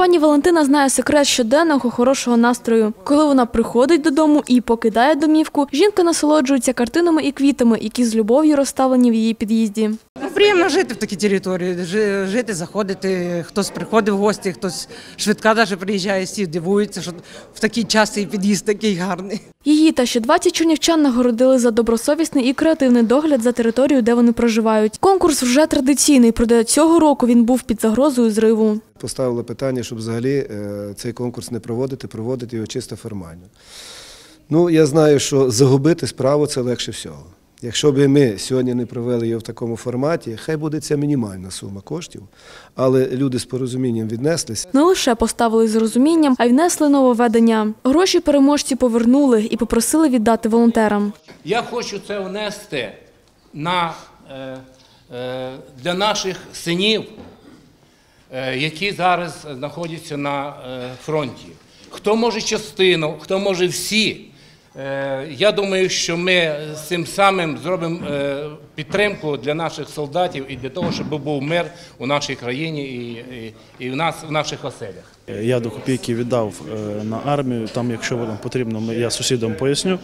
Пані Валентина знає секрет щоденного хорошого настрою. Коли вона приходить додому і покидає домівку, жінка насолоджується картинами і квітами, які з любов'ю розставлені в її під'їзді. Приємно жити в такій території, жити, заходити. Хтось приходить в гості, хтось швидка навіть приїжджає, всі дивуються, що в такий час цей під'їзд такий гарний. Її та ще 20 чернівчан нагородили за добросовісний і креативний догляд за територією, де вони проживають. Конкурс вже традиційний, проте цього року він був під загрозою зриву. Поставили питання, щоб взагалі е, цей конкурс не проводити, проводити його чисто формально. Ну, я знаю, що загубити справу це легше всього. Якщо б ми сьогодні не провели його в такому форматі, хай буде ця мінімальна сума коштів, але люди з порозумінням віднеслися. Не лише поставили з розумінням, а й внесли нововведення. Гроші переможці повернули і попросили віддати волонтерам. Я хочу це внести на, е, е, для наших синів, е, які зараз знаходяться на фронті. Хто може частину, хто може всі. Е, я думаю, що ми цим самим зробимо е, підтримку для наших солдатів і для того, щоб був мир у нашій країні і, і, в нас в наших оселях. Я до копійки віддав е, на армію. Там, якщо вам потрібно, я сусідам поясню.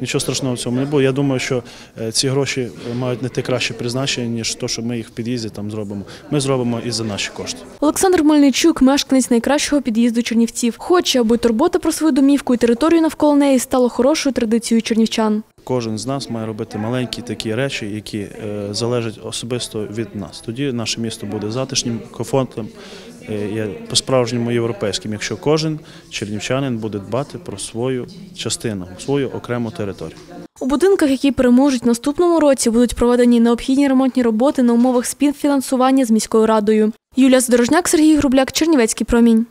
Нічого страшного в цьому не було. Я думаю, що е, ці гроші мають не те краще призначення, ніж то, що ми їх в під'їзді там зробимо. Ми зробимо і за наші кошти. Олександр Мельничук, мешканець найкращого під'їзду Чернівців, хоче, аби турбота про свою домівку і територію навколо неї стало хорошою традицією чернівчан. Кожен з нас має робити маленькі такі речі, які е, залежать особисто від нас. Тоді наше місто буде затишнім, комфортним, е, є по-справжньому європейським, якщо кожен чернівчанин буде дбати про свою частину, свою окрему територію. У будинках, які переможуть наступному році, будуть проведені необхідні ремонтні роботи на умовах співфінансування з міською радою. Юлія Здорожняк, Сергій Грубляк, Чернівецький промінь.